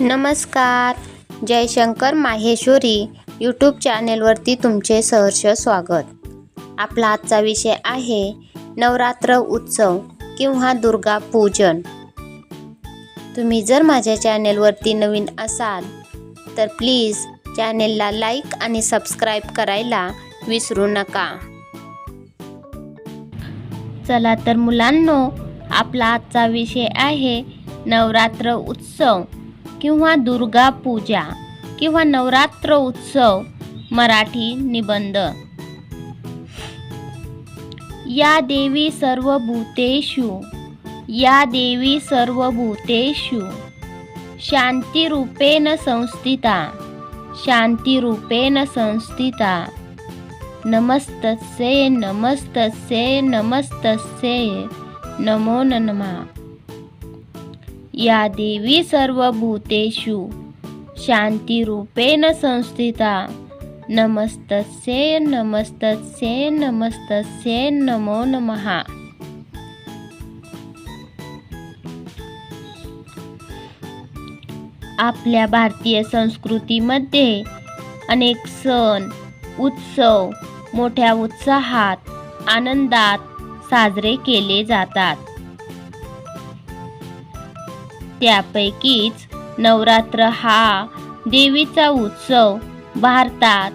नमस्कार. जयशंकर माहेश्वरी यूट्यूब चॅनेलवरती तुमचे सहर्ष स्वागत. आपला आजचा विषय आहे नवरात्र उत्सव किंवा दुर्गा पूजन. तुम्ही जर माझ्या चॅनेलवरती नवीन असाल तर प्लीज चॅनेलला लाईक आणि सबस्क्राईब करायला विसरू नका. चला तर मुलांनो आपला आजचा विषय आहे नवरात्र उत्सव. किंवा दुर्गा पूजा किंवा नवरात्र उत्सव मराठी निबंध. या देवी सर्व भूतेषु या देवी सर्व भूतेषु शांतिरूपेण संस्थिता शांतिरूपेण संस्थिता. नमस्तस्ये नमस्तस्ये नमस्तस्ये नमो नमः. या देवी सर्वभूतेषु शान्तिरूपेण संस्थिता। नमस्तस्ये नमस्तस्ये नमस्तस्ये नमो नमः। आपल्या भारतीय संस्कृतीमध्ये अनेक सण उत्सव मोठ्या उत्साहात आनंदात साजरे केले जातात. त्यापैकीच नवरात्र हा देवीचा उत्सव भारतात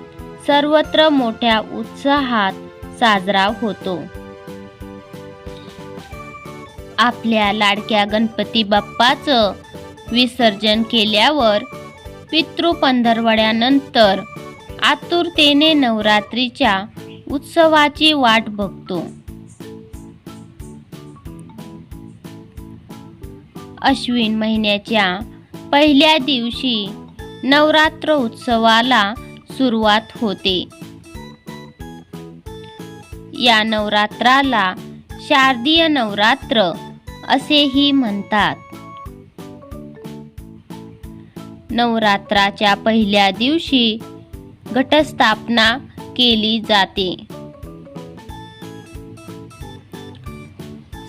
सर्वत्र मोठ्या उत्साहात साजरा होतो. आपल्या लाडक्या गणपती बाप्पाचं विसर्जन केल्यावर पितृ पंधरवड्यानंतर आतुरतेने नवरात्रीच्या उत्सवाची वाट बघतो. अश्विन महिन्याच्या पहिल्या दिवशी नवरात्र उत्सवाला सुरुवात होते. या नवरात्राला शारदीय नवरात्र असेही म्हणतात. नवरात्राच्या पहिल्या दिवशी घटस्थापना केली जाते.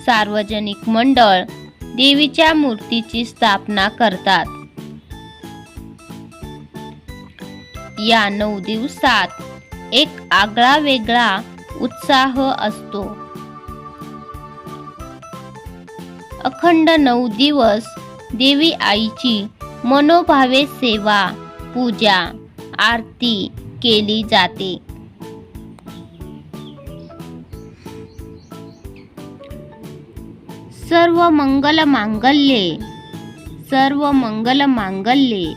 सार्वजनिक मंडळ देवीच्या मूर्तीची स्थापना करतात. या नऊ दिवसात एक आगळा वेगळा उत्साह असतो. अखंड नऊ दिवस देवी आईची मनोभावे सेवा पूजा आरती केली जाते. सर्व मंगल मांगल्ये सर्व मंगल मांगल्ये.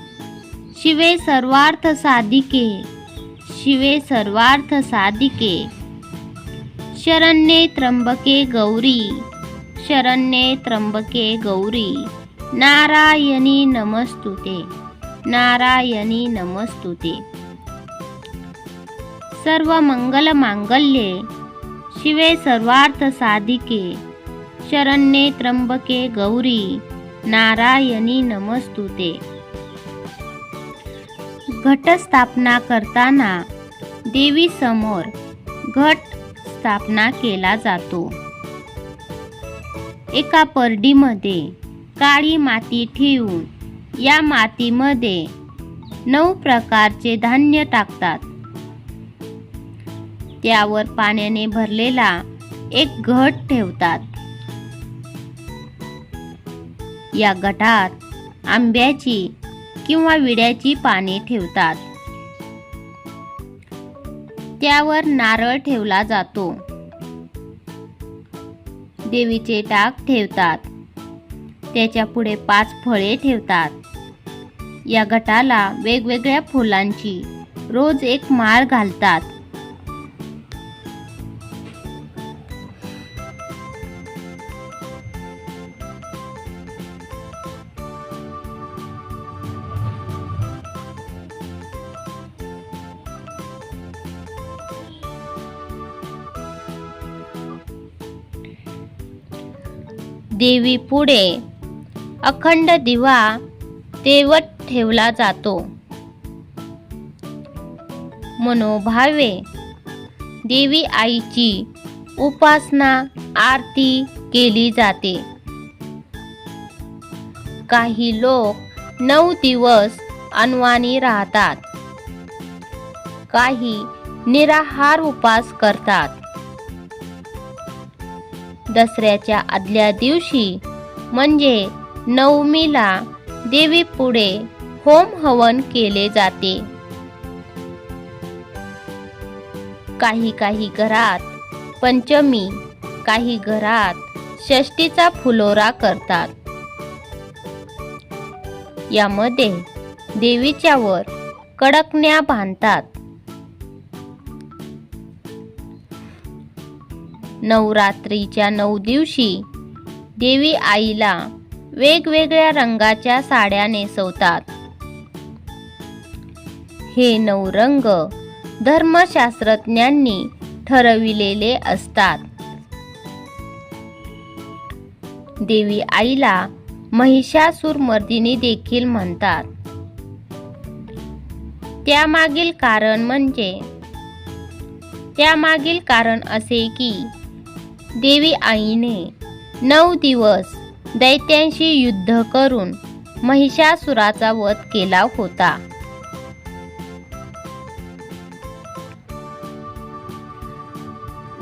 शिवे सर्वार्थ साधिके शिवे सर्वार्थ साधिके. शरण्ये त्र्यंबके गौरी शरण्ये त्र्यंबके गौरी. नारायणी नमस्तुते नारायणी नमस्तुते. सर्व मंगल मांगल्ये शिवे सर्वार्थ साधिके. शरण्ये त्र्यंबके गौरी नारायणी नमस्तुते. घटस्थापना करताना देवी समोर घट स्थापना केला जातो. एका परडीमध्ये काळी माती ठेवून या मातीमध्ये नऊ प्रकारचे धान्य टाकतात. त्यावर पाण्याने भरलेला एक घट ठेवतात. या गटात आंब्याची किंवा विड्याची पाने ठेवतात. त्यावर नारळ ठेवला जातो. देवीचे टाक ठेवतात. त्याच्या पुढे पाच फळे ठेवतात. या गटाला वेगवेगळ्या फुलांची रोज एक माळ घालतात. देवी पुढे. अखंड दिवा तेवत ठेवला जातो. मनोभावे देवी आईची उपासना आरती केली जाते. काही लोक नऊ दिवस अनवाणी राहतात. काही निराहार उपास करतात. दसऱ्याच्या आदल्या दिवशी म्हणजे नवमीला देवी पुढे होम हवन केले जाते. काही काही घरात पंचमी काही घरात षष्टीचा फुलोरा करतात. यामध्ये देवीच्या वर कडकण्या बांधतात. नवरात्रीच्या नऊ दिवशी. देवी आईला वेगवेगळ्या रंगाच्या साड्या नेसवतात. हे नऊ रंग धर्मशास्त्रज्ञांनी ठरविलेले असतात. देवी आईला महिषासूर मर्दिनी देखील म्हणतात. त्यामागील कारण म्हणजे त्यामागील कारण असे की देवी आईने नऊ दिवस दैत्यांशी युद्ध करून महिषासुराचा वध केला होता.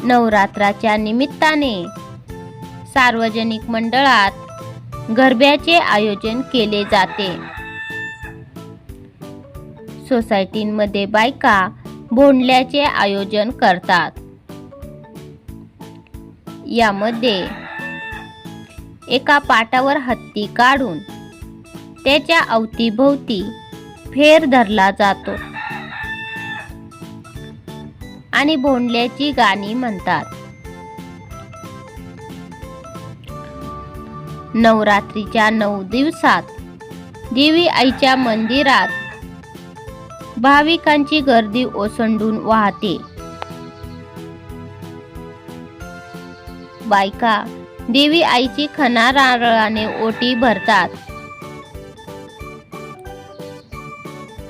नवरात्राच्या निमित्ताने सार्वजनिक मंडळात गरब्याचे आयोजन केले जाते. सोसायटींमध्ये बायका भोंडल्याचे आयोजन करतात. यामध्ये एका पाटावर हत्ती काढून त्याच्या अवतीभोवती फेर धरला जातो. आणि भोंडल्याची गाणी म्हणतात. नवरात्रीच्या नऊ दिवसात देवी आईच्या मंदिरात भाविकांची गर्दी ओसंडून वाहते. बायका. देवी आईची खना नारळाने ओटी भरतात.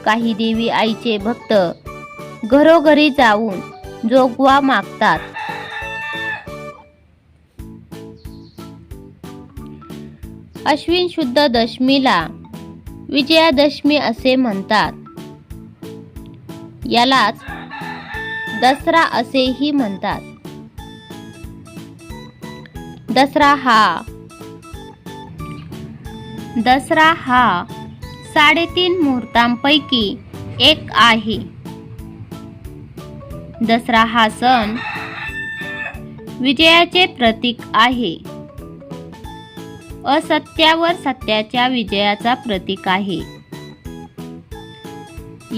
काही देवी आईचे भक्त घरोघरी जाऊन जोगवा मागतात. अश्विन शुद्ध दशमीला विजयादशमी असे म्हणतात. यालाच दसरा असेही म्हणतात. दसरा हा. दसरा हा साडेतीन मुहूर्तांपैकी एक आहे. दसरा हा सण विजयाचे प्रतीक आहे. असत्यावर सत्याच्या विजयाचा प्रतीक आहे.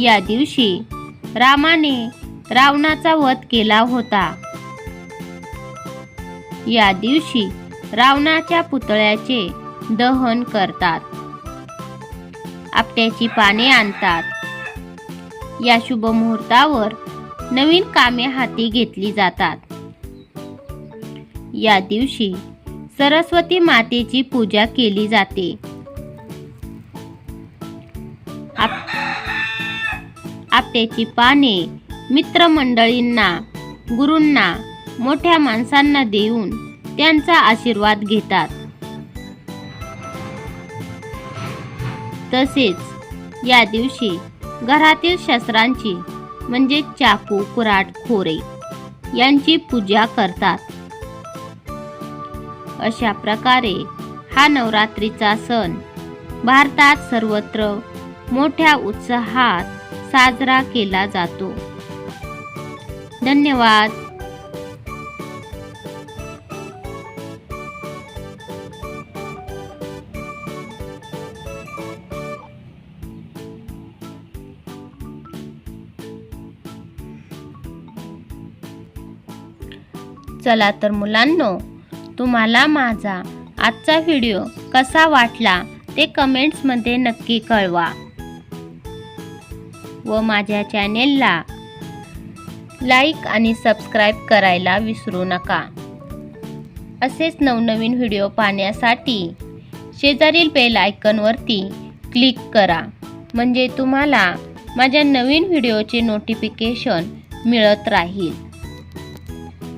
या दिवशी रामाने रावणाचा वध केला होता. या दिवशी रावणाच्या पुतळ्याचे दहन करतात. आपट्याची पाने आणतात. या शुभ मुहूर्तावर नवीन कामे हाती घेतली जातात. या दिवशी सरस्वती मातेची पूजा केली जाते. आप- आपट्याची पाने मित्रमंडळींना गुरूंना मोठ्या माणसांना देऊन त्यांचा आशीर्वाद घेतात. तसेच या दिवशी घरातील शस्त्रांची म्हणजे चाकू कुराट खोरे यांची पूजा करतात. अशा प्रकारे हा नवरात्रीचा सण भारतात सर्वत्र मोठ्या उत्साहात साजरा केला जातो. धन्यवाद. चला तर मुलांनो तुम्हाला माझा आजचा व्हिडिओ कसा वाटला ते कमेंट्समध्ये नक्की कळवा. व माझ्या चॅनेलला लाईक आणि सबस्क्राईब करायला विसरू नका. असेच नवनवीन व्हिडिओ पाहण्यासाठी शेजारील बेल आयकनवरती क्लिक करा. म्हणजे तुम्हाला माझ्या नवीन व्हिडिओचे नोटिफिकेशन मिळत राहील.